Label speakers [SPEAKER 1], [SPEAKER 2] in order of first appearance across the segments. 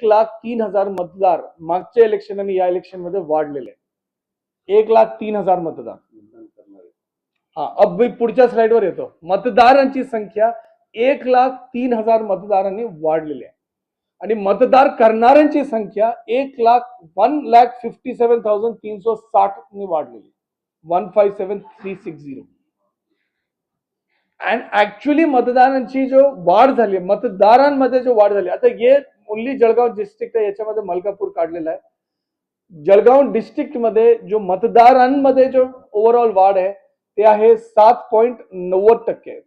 [SPEAKER 1] एक लाख तीन हजार मतदार मागच्या इलेक्शन आणि या इलेक्शनमध्ये वाढलेले आहे एक लाख तीन हजार मतदार. हा अब मी पुढच्या स्लाइडवर येतो. मतदारांची संख्या एक लाख तीन हजार मतदारांनी वाढलेली आहे. आणि मतदार करणाऱ्यांची संख्या एक lakh one lakh fifty seven thousand तीनशे साठ ने वाढलेली one five seven three six zero and actually मतदारांची जो वाढ झाली मतदारांमध्ये जो वाढ झाली आता हे ओनली जळगाव डिस्ट्रिक्ट आहे याच्यामध्ये मलकापूर काढलेला आहे. जळगाव डिस्ट्रिक्टमध्ये जो मतदारांमध्ये जो ओव्हरऑल वाढ आहे ते आहे सात पॉईंट नव्वद टक्के.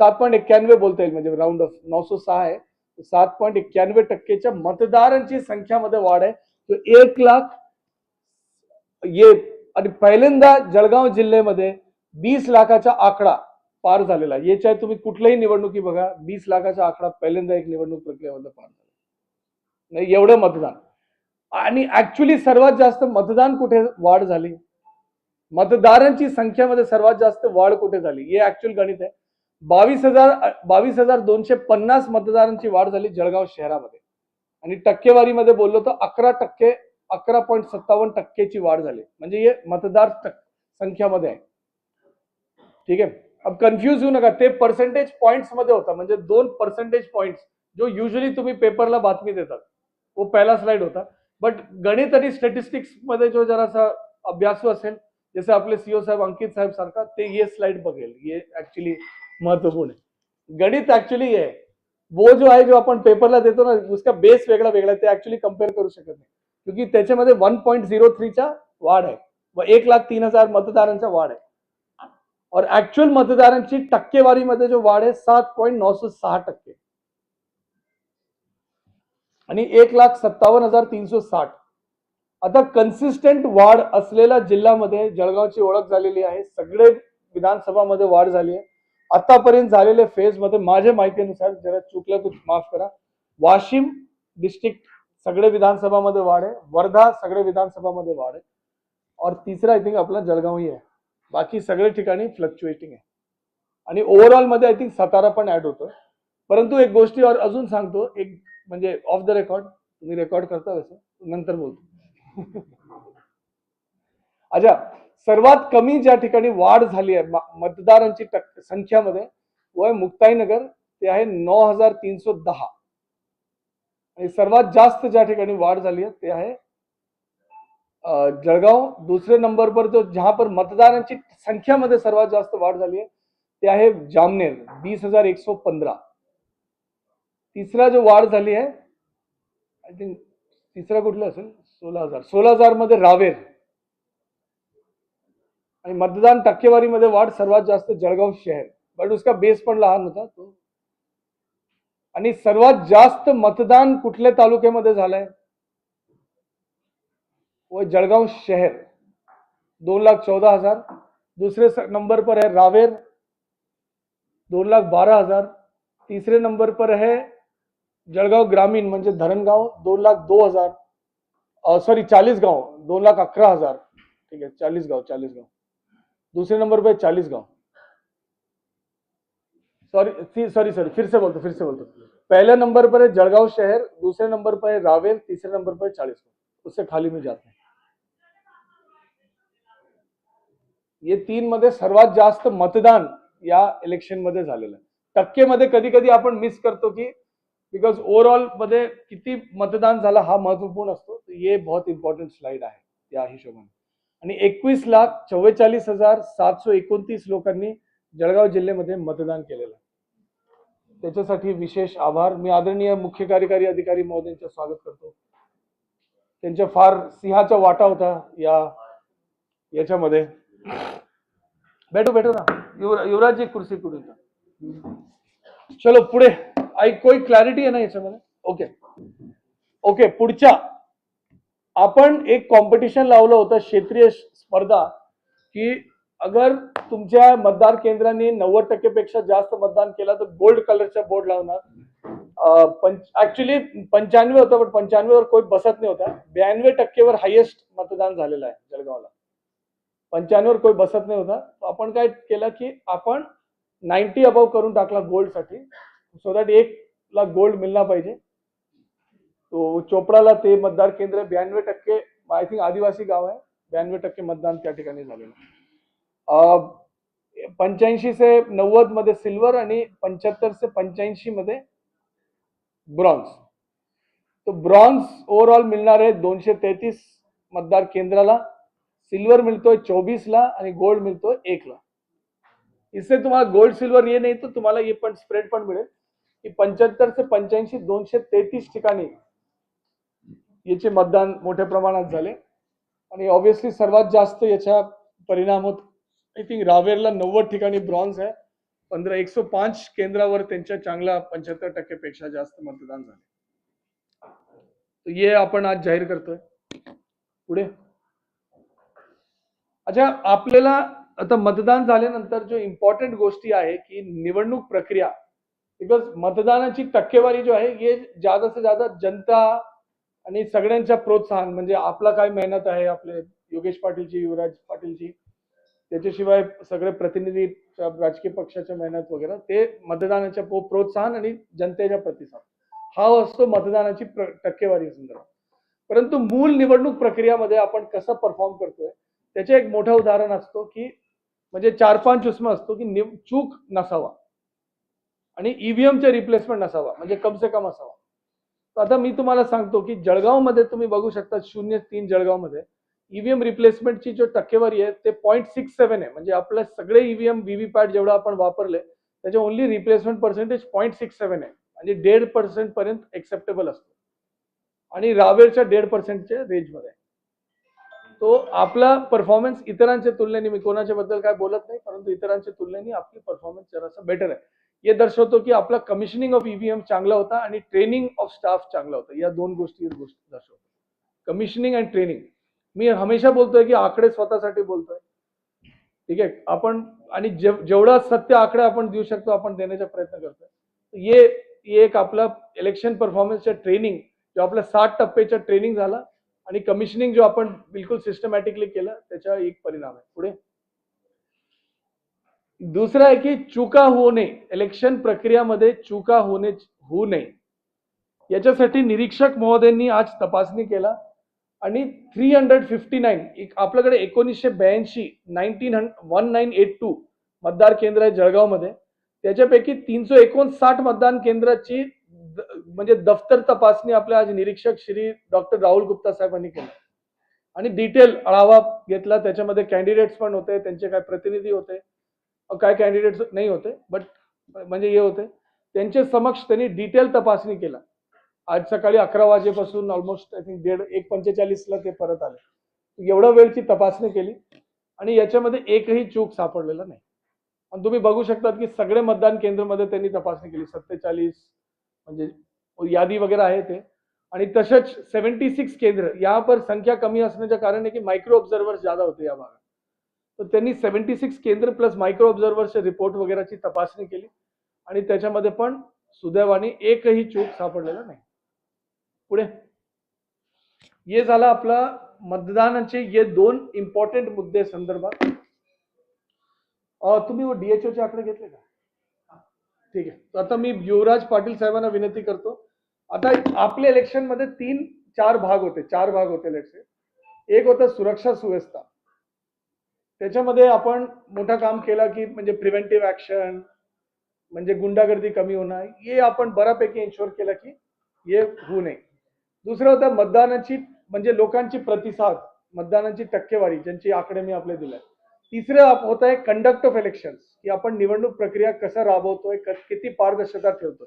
[SPEAKER 1] सात पॉईंट एक्क्याण्णव बोलता येईल म्हणजे राऊंड ऑफ नऊशे सहा आहे. सात पॉईंट एक्क्याण्णव टक्केच्या मतदारांची संख्यामध्ये वाढ आहे. तो एक लाख ये आणि पहिल्यांदा जळगाव जिल्ह्यामध्ये वीस लाखाचा आकडा पार झालेला याच्या तुम्ही कुठल्याही निवडणुकी बघा वीस लाखाचा आकडा पहिल्यांदा एक निवडणूक प्रक्रियेमध्ये पार झाला. नाही एवढं मतदान. आणि ऍक्च्युली सर्वात जास्त मतदान कुठे वाढ झाली? मतदारांची संख्यामध्ये सर्वात जास्त वाढ कुठे झाली? हे ऍक्च्युअल गणित आहे. बावीस हजार बावीस हजार दोनशे पन्नास मतदारांची वाढ झाली जळगाव शहरामध्ये. आणि टक्केवारीमध्ये बोललो तर अकरा टक्के अकरा पॉईंट सत्तावन्न टक्केची वाढ झाली. म्हणजे हे मतदार संख्यामध्ये आहे. ठीक आहे? कन्फ्यूज होऊ नका. ते पर्सेंटेज पॉइंट्समध्ये होता. म्हणजे दोन पर्सेंटेज पॉइंट्स जो युजली तुम्ही पेपरला बातमी देतात. वो पहिला स्लाइड होता. बट गणित आणि स्टॅटिस्टिक्समध्ये जो जरासा अभ्यासू असेल जसे आपले सीओ साहेब अंकित साहेब सारखा ते ये स्लाइड बघेल. ये ऍक्च्युली महत्त्वपूर्ण आहे. गणित ऍक्च्युली आहे. वो जो आहे जो आपण पेपरला देतो ना उसका बेस वेगळा वेगळा ते ऍक्च्युली कंपेअर करू शकत नाही. क्योंकि त्याच्यामध्ये वन पॉईंट झिरो थ्रीचा वाढ आहे. व एक लाख तीन हजार मतदारांचा वाढ आहे. और ऍक्च्युअल मतदारांची टक्केवारीमध्ये जो वाढ आहे सात पॉईंट नऊशे सहा टक्के. आणि एक लाख सत्तावन्न हजार तीनशे साठ. आता कन्सिस्टंट वाढ असलेल्या जिल्ह्यामध्ये जळगावची ओळख झालेली आहे सगळे विधानसभामध्ये वाढ झाली आहे. आतापर्यंत झालेल्या फेजमध्ये माझ्या माहितीनुसार जरा चुकलं तर माफ करा. वाशिम डिस्ट्रिक्ट सगळे विधानसभामध्ये वाढ आहे वर्धा सगळे विधानसभामध्ये वाढ आहे. और तिसरा आय थिंक आपला जळगावही आहे. बाकी सगळे ठिकाणी फ्लक्च्युएटिंग आहे. आणि ओव्हरऑलमध्ये आय थिंक सातारा पण ॲड होतो. परंतु एक गोष्टी और अजून सांगतो एक म्हणजे ऑफ द रेकॉर्ड तुम्ही रेकॉर्ड करता तसं नंतर बोलतो. अच्छा सर्वात कमी ज्या ठिकाणी वाढ झाली आहे मतदारांची संख्यामध्ये वय आहे मुक्ताईनगर ते आहे नऊ हजार तीनशे दहा. आणि सर्वात जास्त ज्या ठिकाणी वाढ झाली आहे ते आहे जळगाव दुसरे नंबर पर जो जहां पर मतदारांची संख्यामध्ये सर्वात जास्त वाढ झाली आहे ते आहे जामनेर वीस हजार एकशे पंधरा. तिसरा जो वाढ झाली आहे आय थिंक तिसरा कुठला असेल? सोळा हजार. सोळा हजारमध्ये रावेर. आणि मतदान टक्केवारीमध्ये वाढ सर्वात जास्त जळगाव शहर. बट उसका बेस पण लहान होता तो. आणि सर्वात जास्त मतदान कुठल्या तालुक्यामध्ये झालंय? वो जळगाव शहर दो लाख चौदह हज़ार. दूसरे नंबर पर है रावेर दो लाख बारह हज़ार. तीसरे नंबर पर है जळगाव ग्रामीण, म्हणजे धरणगाव, दोन लाख दो हज़ार. सॉरी चालीस गाँव दोन लाख अकरा हज़ार. ठीक है चालीस गाँव चालीस गाँव दूसरे नंबर पे चालीस गाँव सॉरी सॉरी सॉरी फिर से बोलतो, फिर से बोलतो. पहले नंबर पर है जळगाव शहर, दूसरे नंबर पर है रावेर, तीसरे नंबर पर है गाँव उससे खाली में जाते हैं. ये तीन मध्ये सर्वात जास्त मतदान या इलेक्शनमध्ये झालेलं आहे. टक्केमध्ये कधी कधी आपण मिस करतो की बिकॉज ओव्हरऑलमध्ये किती मतदान झालं हा महत्त्वपूर्ण असतो. हे बहुत इम्पॉर्टंट स्लाइड आहे या हिशोबाने. आणि एकवीस लाख चव्वेचाळीस हजार सातशे एकोणतीस लोकांनी जळगाव जिल्ह्यामध्ये मतदान केलेलं आहे. त्याच्यासाठी विशेष आभार. मी आदरणीय मुख्य कार्यकारी अधिकारी महोदयांचं स्वागत करतो. त्यांच्या फार सिंहाचा वाटा होता या याच्यामध्ये. बैठो बैठो ना. युवरा युवराज जी कुर्सी कुठून चलो पुढे. आई कोई क्लॅरिटी आहे ना याच्यामध्ये? ओके ओके पुढच्या. आपण एक कॉम्पिटिशन लावलं होतं क्षेत्रीय स्पर्धा की अगर तुमच्या मतदार केंद्रांनी नव्वद टक्के पेक्षा जास्त मतदान केलं तर गोल्ड कलरचा बोर्ड लावणार. ऍक्च्युली पंच्याण्णव होतं पण पंच्याण्णव वर कोई बसत नाही होता ब्याण्णव टक्केवर हायेस्ट मतदान झालेलं आहे जळगावला. पंच्याण्णव कोई बसत नाही होता. आपण काय केलं की आपण नाईन्टी अबव करून टाकला गोल्डसाठी सो दॅट एक ला गोल्ड मिळला पाहिजे. तो चोपडाला ते मतदार केंद्र ब्याण्णव टक्के आय थिंक आदिवासी गाव आहे. ब्याण्णव टक्के मतदान त्या ठिकाणी झालेलं पंच्याऐंशी से नव्वदमध्ये सिल्वर आणि पंच्याहत्तर से पंच्याऐंशी मध्ये ब्रॉन्झ. तो ब्रॉन्झ ओव्हरऑल मिळणार आहे दोनशे तेहतीस मतदार केंद्राला. सिल्वर मिळतोय चोवीसला आणि गोल्ड मिळतोय एकला. इससे तुम्हाला गोल्ड सिल्वर ये नाही तर तुम्हाला ये पण स्प्रेड पण मिळेल. की पंच्याहत्तर ते पंच्याऐंशी दोनशे तेहतीस ठिकाणी याचे मतदान मोठ्या प्रमाणात झाले. आणि ऑब्विसली सर्वात जास्त याचा परिणाम होत आय थिंक रावेरला नव्वद ठिकाणी ब्रॉन्झ आहे. पंधरा एकशे पाच केंद्रावर त्यांच्या चांगला पंच्याहत्तर टक्केपेक्षा जास्त मतदान झाले. तर आपण आज जाहीर करतोय. पुढे. अच्छा आपल्याला आता मतदान झाल्यानंतर जो इम्पॉर्टंट गोष्टी आहे की निवडणूक प्रक्रिया बिकॉज मतदानाची टक्केवारी जो आहे हे ज्यादा से ज्यादा जनता आणि सगळ्यांच्या प्रोत्साहन म्हणजे आपला काय मेहनत आहे आपले योगेश पाटीलची युवराज पाटीलची त्याच्याशिवाय सगळे प्रतिनिधी राजकीय पक्षाच्या मेहनत वगैरे ते मतदानाच्या प्रोत्साहन आणि जनतेच्या प्रतिसाद. हा असतो मतदानाची टक्केवारी संदर्भात परंतु मूल निवडणूक प्रक्रियामध्ये आपण कसं परफॉर्म करतोय त्याचे एक मोठं उदाहरण असतो की म्हणजे चार पाच चुस्मा असतो की निव- चूक नसावा. आणि ईव्हीएमचे रिप्लेसमेंट नसावा म्हणजे कम से कम असावा. तर आता मी तुम्हाला सांगतो की जळगावमध्ये तुम्ही बघू शकता शून्य तीन जळगावमध्ये ईव्हीएम रिप्लेसमेंटची जो टक्केवारी आहे ते पॉईंट सिक्स सेव्हन आहे. म्हणजे आपले सगळे ईव्हीएम व्हीव्हीपॅट जेवढं आपण वापरले त्याचे only replacement percentage point six seven आहे. म्हणजे डेड पर्सेंट पर्यंत एक्सेप्टेबल असतो. आणि रावेरच्या डेड पर्सेंटच्या रेंजमध्ये तो आपला परफॉर्मन्स इतरांच्या तुलनेने मी कोणाच्या बद्दल काय बोलत नाही परंतु इतरांच्या तुलनेने आपली परफॉर्मन्स जरासा बेटर आहे. हे दर्शवतो की आपला कमिशनिंग ऑफ ईव्हीएम चांगला होता आणि ट्रेनिंग ऑफ स्टाफ चांगला होता. या दोन गोष्टी गोष्टी दर्शवतो. कमिशनिंग अँड ट्रेनिंग मी हमेशा बोलतोय की आकडे स्वतःसाठी बोलतोय. ठीक आहे? आपण आणि जेव- जेवढा सत्य आकडे आपण देऊ शकतो आपण देण्याचा प्रयत्न करतोय. ये एक आपला इलेक्शन परफॉर्मन्सच्या ट्रेनिंग जो आपला साठ टप्प्याच्या ट्रेनिंग झाला आणि कमिशनिंग जो आपण बिलकुल सिस्टमॅटिकली केलं त्याचा एक परिणाम आहे. पुढे. दुसरं आहे की चुका होऊ नये. इलेक्शन प्रक्रियामध्ये चुका होणे होऊ नये. याच्यासाठी निरीक्षक महोदयांनी आज तपासणी केला आणि थ्री हंड्रेड फिफ्टी नाईन एक आपल्याकडे एकोणीसशे ब्याऐंशी nineteen hundred one nine eight two मतदार केंद्र आहे जळगावमध्ये. त्याच्यापैकी तीनशे एकोणसाठ मतदान केंद्राची म्हणजे दफ्तर तपासणी आपल्या आज निरीक्षक श्री डॉक्टर राहुल गुप्ता साहेबांनी केली. आणि डिटेल आढावा घेतला त्याच्यामध्ये कॅन्डिडेट्स पण होते त्यांचे काय प्रतिनिधी होते काय कॅन्डिडेट्स नाही होते बट म्हणजे हे होते. त्यांचे समक्ष त्यांनी डिटेल तपासणी केला. आज सकाळी अकरा वाजेपासून ऑलमोस्ट आय थिंक दीड एक पंचेचाळीसला ते परत आले. एवढ्या वेळची तपासणी केली आणि याच्यामध्ये एकही चूक सापडलेला नाही. आणि तुम्ही बघू शकतात की सगळे मतदान केंद्रमध्ये त्यांनी तपासणी केली. सत्तेचाळीस म्हणजे यादी वगैरे आहे ते. आणि तसंच सेव्हन्टी सिक्स केंद्र यहाँ पर संख्या कमी असण्याचं कारण आहे की मायक्रो ऑब्झर्वर्स ज्यादा होते या भागात. तर त्यांनी सेव्हन्टी सिक्स केंद्र प्लस मायक्रो ऑब्झर्वर्सचे रिपोर्ट वगैरेची तपासणी केली. आणि त्याच्यामध्ये पण सुदैवाने एकही चूक सापडलेला नाही. पुढे. हे झाला आपला मतदानाचे हे दोन इम्पॉर्टंट मुद्दे संदर्भात. तुम्ही डीएचओ चे आकडे घेतले का? ठीक आहे. आता मी युवराज पाटील साहेबांना विनंती करतो. आता आपल्या इलेक्शनमध्ये तीन चार भाग होते. चार भाग होते इलेक्शन एक होतं सुरक्षा सुव्यवस्था. त्याच्यामध्ये आपण मोठं काम केला की म्हणजे प्रिव्हेंटिव्ह ऍक्शन म्हणजे गुंडागर्दी कमी होणं हे आपण बऱ्यापैकी इन्शुअर केलं की हे होऊ नये. दुसरं होतं मतदानाची म्हणजे लोकांची प्रतिसाद मतदानाची टक्केवारी ज्यांची आकडे मी आपले दिले तिसरं होत आहे कंडक्ट ऑफ इलेक्शन की आपण निवडणूक प्रक्रिया कसं राबवतोय किती पारदर्शकता ठेवतोय.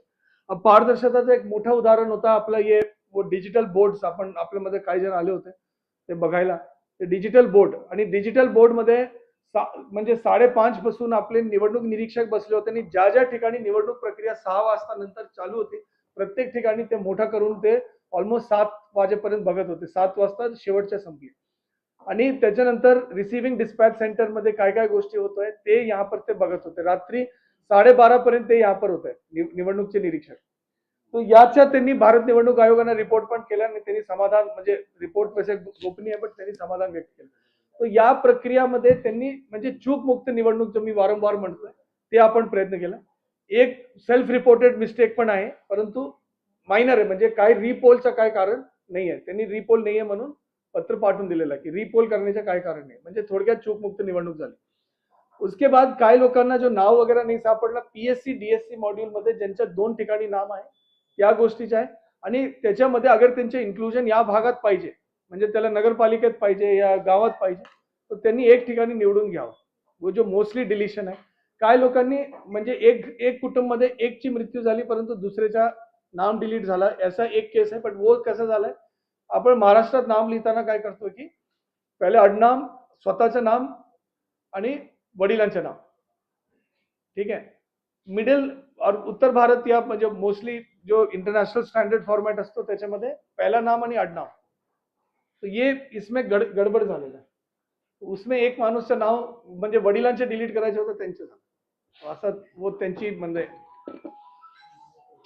[SPEAKER 1] पारदर्शकताचं एक मोठं उदाहरण होतं आपलं हे डिजिटल बोर्ड आपण आपल्यामध्ये काही जण आले होते ते बघायला. ते डिजिटल बोर्ड आणि डिजिटल बोर्डमध्ये सा- म्हणजे साडेपाच पासून आपले निवडणूक निरीक्षक बसले होते आणि ज्या ज्या ठिकाणी निवडणूक प्रक्रिया सहा वाजता नंतर चालू होती प्रत्येक ठिकाणी ते मोठा करून ते ऑलमोस्ट सात वाजेपर्यंत बघत होते. सात वाजता शेवटच्या संपली आणि त्याच्यानंतर रिसिव्हिंग डिस्पॅच सेंटरमध्ये काय काय गोष्टी होतोय ते यापर पर ते बघत होते. रात्री साडेबारा पर्यंत ते यापर पर होते निवडणूकचे निरीक्षक. तो याच्या त्यांनी भारत निवडणूक आयोगाने रिपोर्ट पण केला आणि त्यांनी समाधान म्हणजे रिपोर्ट पैसे गोपनीय पण त्यांनी समाधान व्यक्त केलं. तो या प्रक्रियामध्ये त्यांनी म्हणजे चूक मुक्त निवडणूक जो मी वारंवार म्हणतोय ते आपण प्रयत्न केला. एक सेल्फ रिपोर्टेड मिस्टेक पण आहे परंतु मायनर आहे म्हणजे काय रिपोलचं काय कारण नाही आहे त्यांनी रिपोल नाही आहे म्हणून पत्र पाठवून दिलेलं आहे की रिपोल करण्याचे काय कारण नाही म्हणजे थोडक्यात चूकमुक्त निवडणूक झाली. उसके बाद काही लोकांना जो नाव वगैरे नाही सापडला पीएससी डीएससी मॉड्यूल मध्ये ज्यांच्या दोन ठिकाणी नाम आहे या गोष्टीचे आहे. आणि त्याच्यामध्ये अगर त्यांचे इन्क्लुजन या भागात पाहिजे म्हणजे त्याला नगरपालिकेत पाहिजे या गावात पाहिजे तर त्यांनी एक ठिकाणी निवडून घ्यावं. वो जो मोस्टली डिलिशन आहे. काय लोकांनी म्हणजे एक एक कुटुंबमध्ये एकची मृत्यू झाली परंतु दुसऱ्याचा नाम डिलीट झाला असा एक केस आहे. पण वो कसं झालाय? आपण महाराष्ट्रात नाम लिहिताना काय करतो की पहिले आडनाम स्वतःचं नाम आणि वडिलांचं नाव ठीक आहे? मिडल और उत्तर भारत या म्हणजे मोस्टली जो इंटरनेशनल स्टँडर्ड फॉर्मॅट असतो त्याच्यामध्ये पहिला नाम आणि आडनाव तो ये इसमें गड गडबड झालेलं आहे. उसमें एक माणूसचं नाव म्हणजे वडिलांचे डिलीट करायचे होतं त्यांचं असं वो त्यांची म्हणजे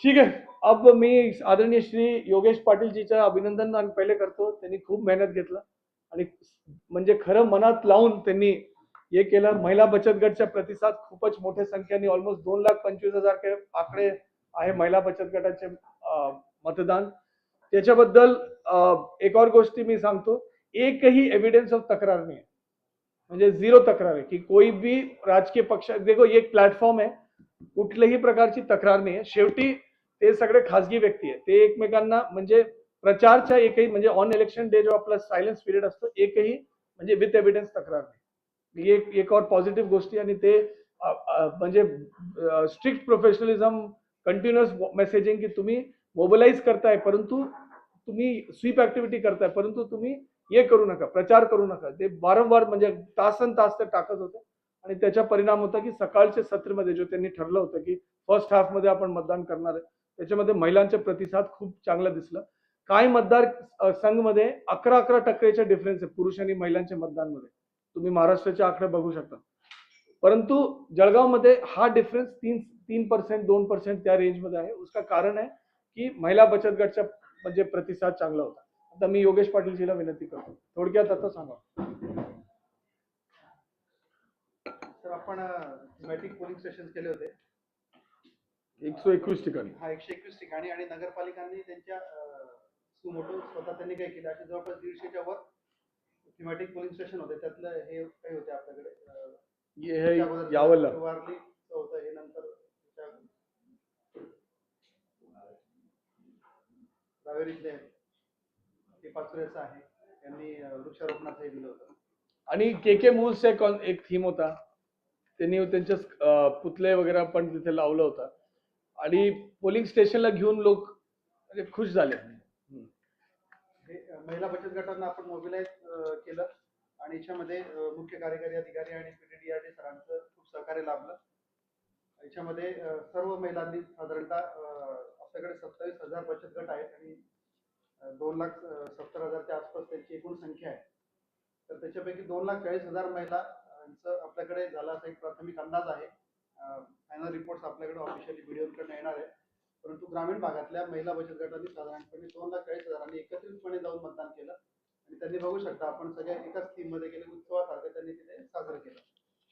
[SPEAKER 1] ठीक आहे. अब मी आदरणीय श्री योगेश पाटीलजीचं अभिनंदन आणि पहिले करतो. त्यांनी खूप मेहनत घेतलं. आणि म्हणजे खरं मनात लावून त्यांनी हे केलं. महिला बचत गटच्या प्रतिसाद खूपच मोठ्या संख्येने ऑलमोस्ट दोन लाख पंचवीस हजार के आकडे आहे महिला बचत गटाचे मतदान. त्याच्याबद्दल एक और गोष्टी मी सांगतो. एकही एव्हिडन्स ऑफ तक्रार नाही म्हणजे झिरो तक्रार आहे की कोई भी राजकीय पक्ष देखो एक प्लॅटफॉर्म आहे कुठल्याही प्रकारची तक्रार नाही आहे शेवटी ते सगळे खासगी व्यक्ती आहे ते एकमेकांना म्हणजे प्रचारच्या एकही म्हणजे ऑन इलेक्शन डे जो आपला सायलेन्स पिरियड असतो एकही म्हणजे विथ एव्हिडन्स तक्रार नाही. एक एक और पॉझिटिव्ह गोष्टी आणि ते म्हणजे स्ट्रिक्ट प्रोफेशनलिझम कंटिन्युअस मेसेजिंग की तुम्ही मोबिलाइज करताय परंतु तुम्ही स्वीप ऍक्टिव्हिटी करताय परंतु तुम्ही हे करू नका प्रचार करू नका. ते वारंवार म्हणजे तासन तास ते टाकत होते. आणि त्याचा परिणाम होता की सकाळच्या सत्रमध्ये जो त्यांनी ठरलं होतं की फर्स्ट हाफमध्ये आपण मतदान करणार आहे त्याच्यामध्ये महिलांचे प्रतिसाद खूप चांगला दिसला. काही मतदार संघमध्ये अकरा अकरा टक्केच्या डिफरन्स आहे पुरुष आणि महिलांच्या मतदानमध्ये. तुम्ही महाराष्ट्राचे आकडे बघू शकता. परंतु जळगावमध्ये हा डिफरन्स तीन तीन पर्सेंट दोन पर्सेंट त्या रेंजमध्ये आहे. उसका कारण आहे की महिला बचत गटचा म्हणजे प्रतिसाद चांगला होता. आता मी योगेश पाटीलजीला विनंती करतो. थोडक्यात आता सांगा.
[SPEAKER 2] आपण थीमॅटिक पोलिंग स्टेशन केले होते.
[SPEAKER 1] एकशे एकवीस ठिकाणी.
[SPEAKER 2] हा एकशे एकवीस ठिकाणी आणि नगरपालिकांनी त्यांच्या सुमोटो स्वतः त्यांनी काय केलं. असे जवळपास दीडशेच्या वर थीमॅटिक पोलिंग स्टेशन होते. त्यातलं हे काही होते आपल्याकडे.
[SPEAKER 1] यावलं.
[SPEAKER 2] वारलीचं होतं हे नंतर रावेरीतले. हे पाचुऱ्याचं आहे. यांनी अं, वृक्षारोपणाचं हे दिलं होतं.
[SPEAKER 1] आणि के के मूल्स एक थीम होता. त्यांनी त्यांच्या पुतले पुतळे वगैरे पण तिथे लावलं होतं. आणि पोलिंग स्टेशनला घेऊन लोक म्हणजे खुश झाले.
[SPEAKER 2] महिला बचत गटांना आपण मोबिलाइज केलं. आणि याच्यामध्ये मुख्य कार्यकारी अधिकारी आणि पीडीडीआरडी सरांचं खूप सहकार्य लाभलं. याच्यामध्ये सर्व महिलांनी साधारणतः आपल्याकडे सत्तावीस हजार बचत गट आहेत आणि दोन लाख सत्तर हजारच्या आसपास त्यांची एकूण संख्या आहे. तर त्याच्यापैकी दोन लाख चाळीस हजार महिला महिलांचं आपल्याकडे झाला असा एक प्राथमिक अंदाज आहे. फायनल रिपोर्ट्स आपल्याकडे ऑफिशियली व्हिडिओकडनं येणार आहे परंतु ग्रामीण भागातल्या महिला बचत गटांनी साधारणपणे दोन लाख चाळीस हजारांनी एकत्रितपणे जाऊन मतदान केलं. आणि त्यांनी बघू शकता आपण सगळ्या एकाच थीममध्ये गेले उत्सवासारखं त्यांनी तिथे साजरं केलं.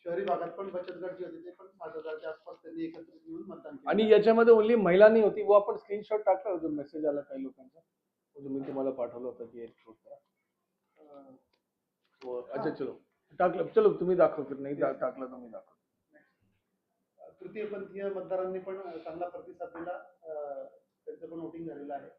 [SPEAKER 2] शहरी भागात पण बचत गट जे होते ते पण सात हजारच्या आसपास त्यांनी एकत्रित येऊन मतदान केलं.
[SPEAKER 1] आणि याच्यामध्ये ओनली महिला नाही होती. वो आपण स्क्रीनशॉट टाकला जो मेसेज आला काही लोकांचा? जो मी तुम्हाला पाठवला होता की वो अच्छा चलो. टाकलं. चलो तुम्ही दाखव नाही दा- टाकलं तर मी दाखव.
[SPEAKER 2] तृतीयपंथीय मतदारांनी पण चांगला प्रतिसाद दिला. अं, त्यांचं पण वोटिंग झालेलं आहे.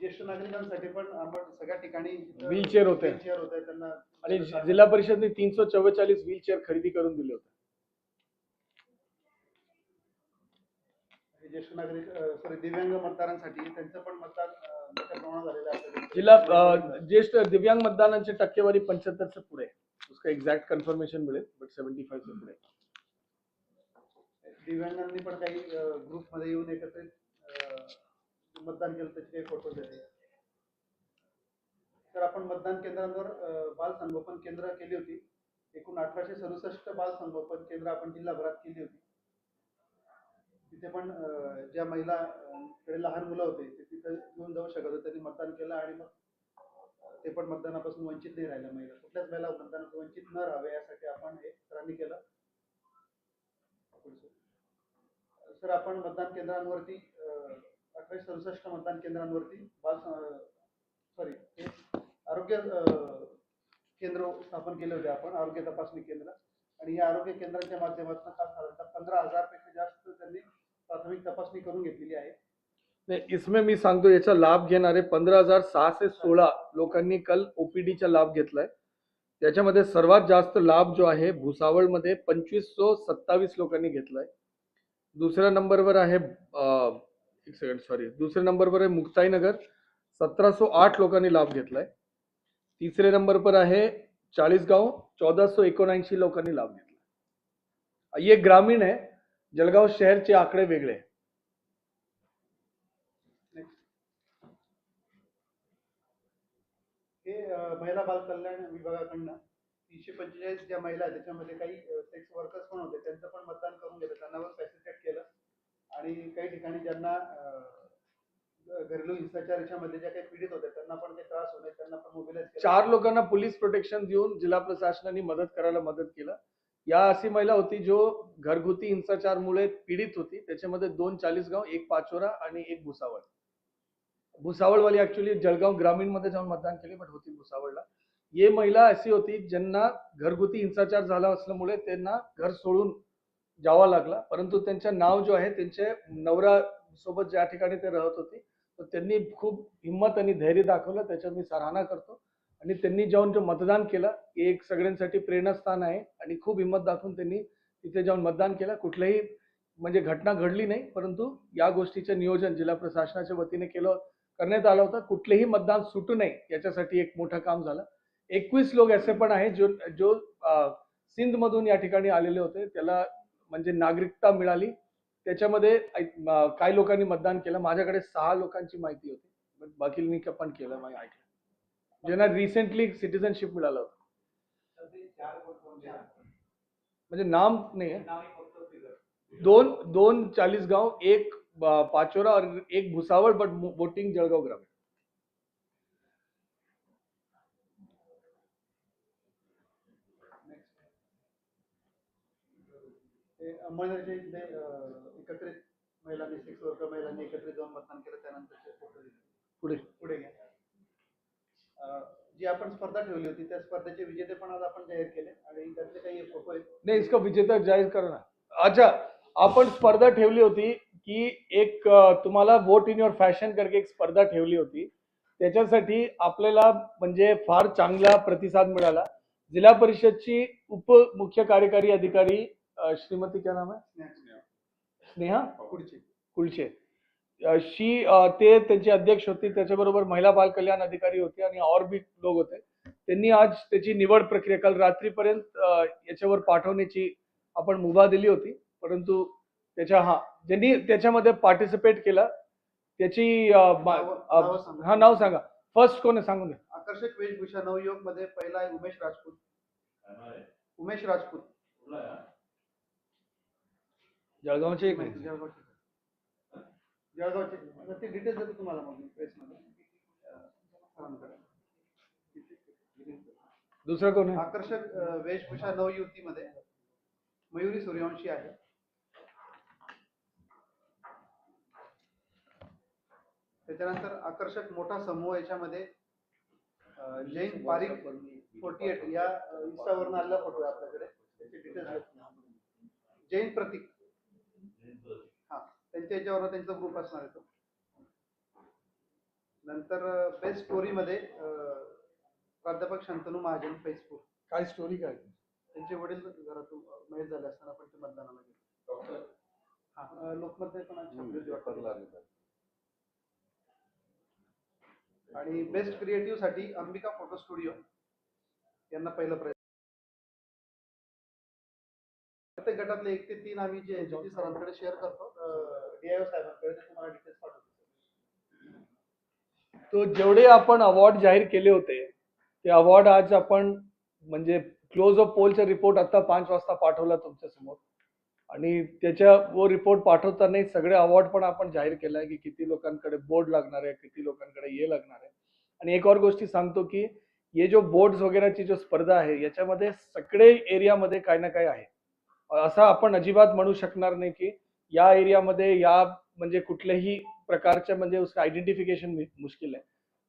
[SPEAKER 2] ज्येष्ठ नागरिकांसाठी पण आपण सगळ्या ठिकाणी
[SPEAKER 1] Wheelchair होते.
[SPEAKER 2] व्हीलचेअर होते. त्यांना
[SPEAKER 1] आणि जिल्हा परिषदने तीनशे चव्वेचाळीस व्हीलचेअर खरेदी करून दिले होते.
[SPEAKER 2] हे ज्येष्ठ नागरिक सॉरी दिव्यांग मतदारांसाठी त्यांचं पण मतदान अं, मोठ्या प्रमाणात झालेलं आहे.
[SPEAKER 1] जिल्हा ज्येष्ठ दिव्यांग मतदानाची टक्केवारी पंच्याहत्तरच्या पुढे. उसका एक्झॅक्ट कन्फर्मेशन मिळेल बट सेव्हन्टी फाईव्हच्या पुढे.
[SPEAKER 2] दिव्यांगांनी पण काही ग्रुपमध्ये येऊन एकत्रित मतदान केलं त्याचे काही फोटो देते तर आपण मतदान केंद्रांवर बाल संगोपन केंद्र केली होती. एकूण अठराशे सदुसष्ट बाल संगोपन केंद्र आपण जिल्हाभरात केली होती. तिथे पण ज्या महिला कडे लहान मुलं होते ते तिथे घेऊन जाऊ शकत होते त्यांनी मतदान केलं आणि मग ते पण मतदानापासून वंचित नाही राहिल्या महिला. कुठल्याच महिला मतदानापासून वंचित न राहावे यासाठी आपण हे सरांनी केलं. सर आपण मतदान केंद्रांवरती अठराशे सदुसष्ट मतदान केंद्रांवरती बाल सॉरी आरोग्य केंद्र स्थापन केले होते आपण आरोग्य तपासणी केंद्र. आणि या आरोग्य केंद्रांच्या माध्यमातून काल साधारणतः पंधरा हजारपेक्षा जास्त त्यांनी प्राथमिक तपासणी करून घेतलेली आहे.
[SPEAKER 1] नाही, इसमें मी सांगतो याचा लाभ घेणारे पंधरा हजार सहाशे सोळा लोकांनी काल ओपीडीचा लाभ घेतलाय. त्याच्यामध्ये सर्वात जास्त लाभ जो आहे भुसावळमध्ये पंचवीसशे सत्तावीस लोकांनी घेतलाय. दुसऱ्या नंबरवर आहे एक सेकंड सॉरी दुसऱ्या नंबरवर आहे मुक्ताईनगर सतराशे आठ लोकांनी लाभ घेतलाय. तिसरे नंबर पर आहे चाळीसगाव चौदाशे एकोणऐंशी लोकांनी लाभ घेतला ये ग्रामीण आहे जळगाव शहरचे आकडे वेगळे.
[SPEAKER 2] हे महिला बाल कल्याण विभागाकडनं तीनशे पंचेचाळीस ज्या महिला त्याच्यामध्ये काही सेक्स वर्कर्स पण होते. त्यांचं पण मतदान करून घेतलं. त्यांना पण फॅसिलिटेट केलं. आणि काही ठिकाणी ज्यांना घरेलू हिंसाचार याच्यामध्ये ज्या काही पीडित होते त्यांना पण काही त्रास होणे त्यांना पण मोबिलाइज
[SPEAKER 1] चार लोकांना पोलीस प्रोटेक्शन देऊन जिल्हा प्रशासनाने मदत करायला मदत केलं. या अशी महिला होती जो घरगुती हिंसाचारमुळे पीडित होती. त्याच्यामध्ये दोन चाळीसगाव एक पाचोरा आणि एक भुसावळ. भुसावळवाली ऍक्च्युली जळगाव ग्रामीणमध्ये जाऊन मतदान केले बट होती भुसावळला. ये महिला अशी होती ज्यांना घरगुती हिंसाचार झाला असल्यामुळे त्यांना घर सोडून जावा लागला. परंतु त्यांचं नाव जो आहे त्यांचे नवरा सोबत ज्या ठिकाणी ते राहत होते तर त्यांनी खूप हिंमत आणि धैर्य दाखवलं. त्याच्यात मी सराहना करतो. आणि त्यांनी जाऊन जो मतदान केलं हे एक सगळ्यांसाठी प्रेरणास्थान आहे. आणि खूप हिंमत दाखवून त्यांनी तिथे जाऊन मतदान केलं. कुठल्याही म्हणजे घटना घडली नाही परंतु या गोष्टीचं नियोजन जिल्हा प्रशासनाच्या वतीने केलं करण्यात आलं होतं. कुठलेही मतदान सुटू नये याच्यासाठी एक मोठं काम झालं. एकवीस लोक असे पण आहेत जो जो सिंधमधून या ठिकाणी आलेले होते. त्याला म्हणजे नागरिकता मिळाली. त्याच्यामध्ये काही लोकांनी मतदान केलं. माझ्याकडे सहा लोकांची माहिती होती. बाकी मी पण केलं ऐकलं. ज्यांना रिसेंटली सिटीजनशिप मिळालं होतं. म्हणजे नाम नाही आहे. दोन दोन चाळीसगाव एक ब- पाचोरा और एक भुसावळ बट वोटिंग जळगाव ग्रामीण.
[SPEAKER 2] अं, एकत्रित महिलांनी सेक्स वर्कर महिलांनी एकत्रित जाऊन मतदान केलं दिले
[SPEAKER 1] पुढे.
[SPEAKER 2] पुढे घ्या. जी आपण स्पर्धा ठेवली होती त्या स्पर्धेचे विजेते पण आज आपण जाहीर केले. आणि त्यातले काही फोटो आहेत.
[SPEAKER 1] नाही इसका विजेता जाहीर करो ना. अच्छा आपण स्पर्धा ठेवली होती की एक तुम्हाला वोट इन युअर फॅशन करके एक स्पर्धा ठेवली होती. त्याच्यासाठी आपल्याला म्हणजे फार चांगला प्रतिसाद मिळाला. जिल्हा परिषदची उप मुख्य कार्यकारी अधिकारी श्रीमती क्या नाम है? स्नेहा. कुलशे अ, शी ते त्यांचे अध्यक्ष होते. त्याच्याबरोबर महिला बाल कल्याण अधिकारी होते आणि और बी लोक होते. त्यांनी आज त्याची निवड प्रक्रिया काल रात्रीपर्यंत याच्यावर पाठवण्याची आपण मुभा दिली होती. परंतु त्याच्या हा ज्यांनी त्याच्यामध्ये पार्टिसिपेट केला त्याची. हा नाव सांगा. फर्स्ट कोण आहे सांगून
[SPEAKER 2] आकर्षक वेशभूषा नवयुवकमध्ये पहिला आहे उमेश राजपूत. उमेश राजपूत.
[SPEAKER 1] जळगावचे एक
[SPEAKER 2] माहिती जळगावचे. तर ते डिटेल्स देतो तुम्हाला मग प्रेसमध्ये
[SPEAKER 1] दुसरं कोण आहे?
[SPEAKER 2] आकर्षक अं, वेशभूषा नवयुवतीमध्ये मयुरी सूर्यवंशी आहे. त्याच्यानंतर आकर्षक मोठा समूह याच्यामध्ये अं, जैन पारिक फोर्टी एट या इंस्टावरून आलेला फोटो आहे आपल्याकडे. त्याचे डिटेल्स जैन प्रतीक. त्यांच्या याच्यावर त्यांचा ग्रुप असणार आहे तो. नंतर बेस्ट स्टोरी मध्ये प्राध्यापक शंतनू महाजन फैजपूर
[SPEAKER 1] काय स्टोरी काय?
[SPEAKER 2] त्यांचे वडील घरातून मयत झाले असताना पण ते मतदानाला गेले. हा लोकमतने पण. आणि बेस्ट क्रिएटिव्हसाठी अंबिका फोटो स्टुडिओ यांना पहिलं प्राइज प्रत्येक गटातले एक ते तीन आम्ही जे ज्योती सरांकडे शेअर करतो डीआयओ साहेबांकडे तुम्हाला डिटेल्स पाठवतो.
[SPEAKER 1] तो जेवढे आपण अवॉर्ड जाहीर केले होते ते अवॉर्ड आज आपण म्हणजे क्लोज ऑफ पोलचा रिपोर्ट आता पाच वाजता पाठवला तुमच्यासमोर आणि त्याच्या वो रिपोर्ट पाठवताना सगळे अवॉर्ड पण आपण जाहीर केलाय की किती लोकांकडे बोर्ड लागणार आहे किती लोकांकडे हे लागणार आहे. आणि एक और गोष्टी सांगतो की हे जो बोर्ड्स वगैरेची जो स्पर्धा आहे याच्यामध्ये सगळे एरियामध्ये काही ना काही आहे. असं आपण अजिबात म्हणू शकणार नाही की या एरियामध्ये या म्हणजे कुठल्याही प्रकारच्या म्हणजे आयडेंटिफिकेशन मुश्किल आहे.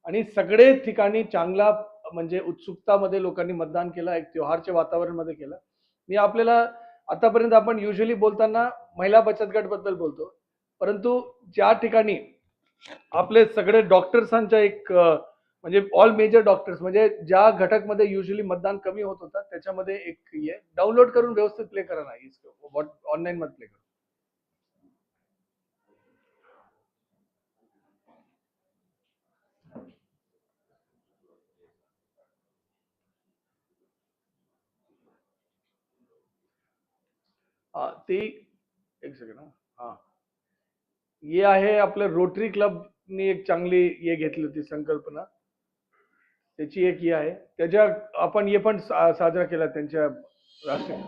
[SPEAKER 1] आणि सगळे ठिकाणी चांगला म्हणजे उत्सुकतामध्ये लोकांनी मतदान केलं एक त्योहारच्या वातावरणमध्ये केलं. मी आपल्याला आतापर्यंत आपण युजली बोलताना महिला बचत गटबद्दल बोलतो. परंतु ज्या ठिकाणी आपले सगळे डॉक्टर्सांच्या एक म्हणजे ऑल मेजर डॉक्टर्स म्हणजे ज्या घटकमध्ये युजली मतदान कमी होत होतं त्याच्यामध्ये एक आहे. डाउनलोड करून व्यवस्थित प्ले करा ना ऑनलाईन मध्ये प्ले करा. हा, ते एक सेकंड हा. हे. आहे आपलं रोटरी क्लबनी एक चांगली हे घेतली होती संकल्पना. त्याची एक ही आहे. त्याच्या आपण हे पण सा- साजरा केला त्यांच्या राष्ट्रीय.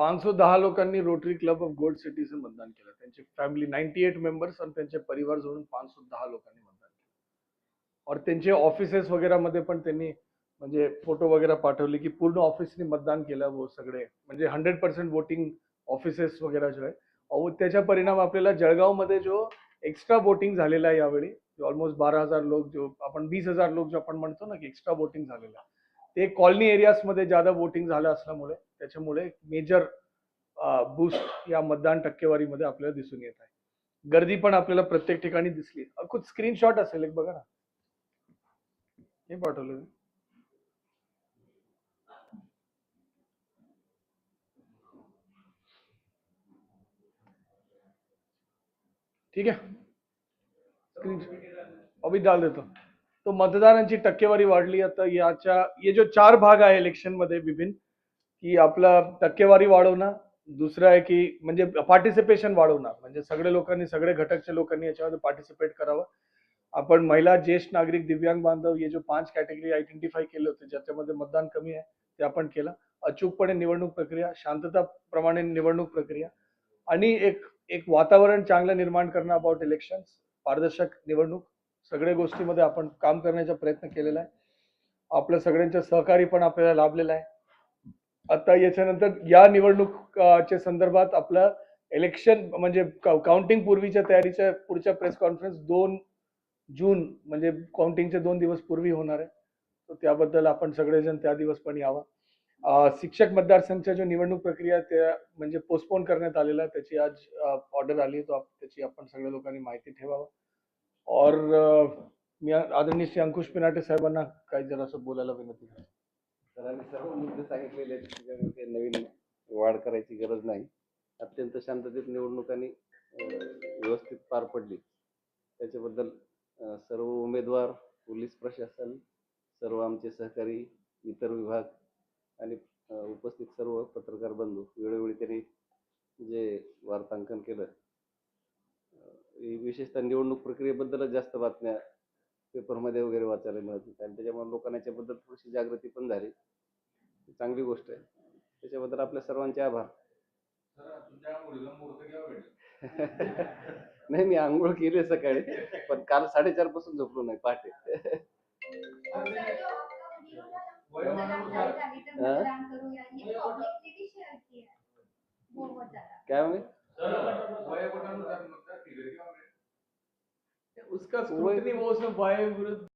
[SPEAKER 1] पाचशे दहा लोकांनी रोटरी क्लब ऑफ गोल्ड सिटीचं मतदान केलं. त्यांची फॅमिली नाईन्टी एट मेंबर्स आणि त्यांचे परिवार जोडून पाचशे दहा लोकांनी मतदान केलं. और त्यांचे ऑफिसेस वगैरे मध्ये पण त्यांनी म्हणजे फोटो वगैरे पाठवले की पूर्ण ऑफिसनी मतदान केलं वो सगळे. म्हणजे हंड्रेड पर्सेंट वोटिंग ऑफिसेस वगैरे जो आहे अहो त्याचा परिणाम आपल्याला जळगावमध्ये जो एक्स्ट्रा वोटिंग झालेला आहे यावेळी ऑलमोस्ट बारा हजार लोक जो आपण वीस हजार लोक जो आपण म्हणतो ना की एक्स्ट्रा वोटिंग झालेलं आहे ते कॉलनी एरियाजमध्ये ज्यादा वोटिंग झालं असल्यामुळे त्याच्यामुळे मेजर बूस्ट या मतदान टक्केवारीमध्ये आपल्याला दिसून येत आहे. गर्दी पण आपल्याला प्रत्येक ठिकाणी दिसली. खूप स्क्रीनशॉट असेल एक बघा ना. हे पाठवलं ठीक आहे. स्क्रीन अभी डाल देतो. तो मतदारांची टक्केवारी वाढली. आता याच्या हे जो चार भाग आहे इलेक्शनमध्ये विभिन्न की आपला टक्केवारी वाढवणं दुसरं आहे की म्हणजे पार्टिसिपेशन वाढवणं. म्हणजे सगळे लोकांनी सगळे घटकच्या लोकांनी याच्यामध्ये पार्टिसिपेट करावं. आपण महिला ज्येष्ठ नागरिक दिव्यांग बांधव हे जो पाच कॅटेगरी आयडेंटिफाय केले होते ज्याच्यामध्ये मतदान कमी आहे ते आपण केलं. अचूकपणे निवडणूक प्रक्रिया शांतताप्रमाणे निवडणूक प्रक्रिया आणि एक एक वातावरण चांगलं निर्माण करणं अबाउट इलेक्शन पारदर्शक निवडणूक. सगळ्या गोष्टीमध्ये आपण काम करण्याचा प्रयत्न केलेला आहे. आपल्या सगळ्यांचं सहकारी पण आपल्याला लाभलेलं आहे. आता याच्यानंतर या निवडणुकाच्या संदर्भात आपलं इलेक्शन म्हणजे काउंटिंग पूर्वीच्या तयारीच्या पुढच्या प्रेस कॉन्फरन्स दोन जून म्हणजे काउंटिंगचे दोन दिवस पूर्वी होणार आहे. तर त्याबद्दल आपण सगळेजण त्या दिवस पण यावा शिक्षक मतदारसंघच्या जो निवडणूक प्रक्रिया आहे त्या म्हणजे पोस्टपोन करण्यात आलेला आहे त्याची आज ऑर्डर आली तो त्याची आपण सगळ्या लोकांनी माहिती ठेवावं. और मी आदरणीय श्री अंकुश पिनाटे साहेबांना काही जरा असं बोलायला विनंती करतो.
[SPEAKER 3] सरांनी सर्व मुद्दे सांगितलेले आहेत त्याच्यामुळे काही नवीन वाढ करायची गरज नाही अत्यंत शांततेत निवडणुकांनी व्यवस्थित पार पडली त्याच्याबद्दल सर्व उमेदवार पोलीस प्रशासन सर्व आमचे सहकारी इतर विभाग आणि उपस्थित सर्व पत्रकार बंधू वेळोवेळी त्यांनी जे वार्तांकन केलं विशेषतः निवडणूक प्रक्रियेबद्दलच जास्त बातम्या पेपरमध्ये वगैरे वाचायला मिळत होत्या आणि त्याच्यामुळे लोकांना याच्याबद्दल थोडीशी जागृती पण झाली. ही चांगली गोष्ट आहे. त्याच्याबद्दल आपल्या सर्वांचे आभार. नाही मी आंघोळ केली सकाळी पण काल साडेचारपासून झोपलो नाही पहाटे. काय म्हणे?
[SPEAKER 1] उसका स्क्रूटनी वो उसमें वाय विरुद्ध